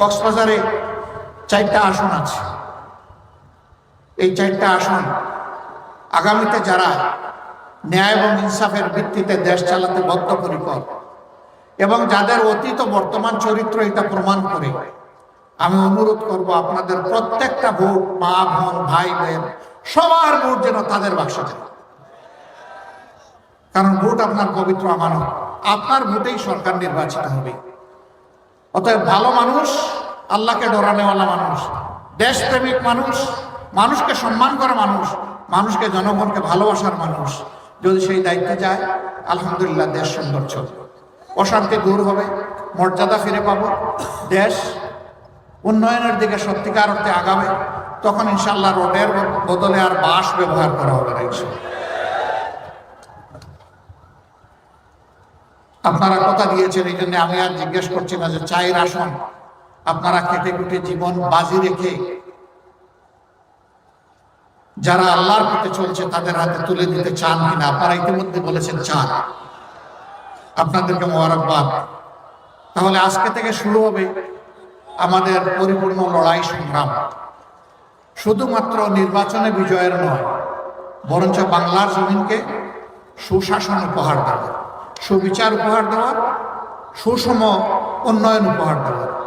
কক্সবাজারে চারটা আসন আছে। এই চারটা আসন আগামীতে যারা ন্যায় এবং ইনসাফের ভিত্তিতে দেশ চালাতে বদ্ধপরিকর এবং যাদের অতীত বর্তমান চরিত্র এটা প্রমাণ করে, আমি অনুরোধ করব আপনাদের প্রত্যেকটা ভোট মা, বোন, ভাই, বোন, সবার ভোট যেন তাদের বাক্সে যায়। কারণ ভোট আপনার পবিত্র আমানত। আপনার ভোটেই সরকার নির্বাচিত হবে। অতএব ভালো মানুষ, আল্লাহকে ডরানেওয়ালা মানুষ, দেশপ্রেমিক মানুষ, মানুষকে সম্মান করা মানুষ, মানুষকে জনগণকে ভালোবাসার মানুষ। যদি সেই দায়িত্বে যায়, আলহামদুলিল্লাহ দেশ সুন্দর চলবে। অশান্তি দূর হবে, মর্যাদা ফিরে পাব, দেশ উন্নয়নের দিকে সত্যিকার অর্থে আগাবে, তখন ইনশাল্লাহ রোডের বদলে আর বাঁশ ব্যবহার করা হবে না আপনারা কথা দিয়েছেন, এই জন্য আমি আর জিজ্ঞেস করছি না যে চায়ের আসন আপনারা কেটে কুটে জীবন বাজি রেখে যারা আল্লাহর পথে চলছে, তাদের হাতে তুলে দিতে চান কিনা? আপনারা ইতিমধ্যে বলেছেন চান। আপনাদেরকে মোবারকবাদ। তাহলে আজকে থেকে শুরু হবে আমাদের পরিপূর্ণ লড়াই সংগ্রাম। শুধুমাত্র নির্বাচনে বিজয়ের নয়, বরঞ্চ বাংলার জমিনকে সুশাসন উপহার দেওয়া সুবিচার উপহার দেওয়ার সুষম উন্নয়ন উপহার দেওয়া।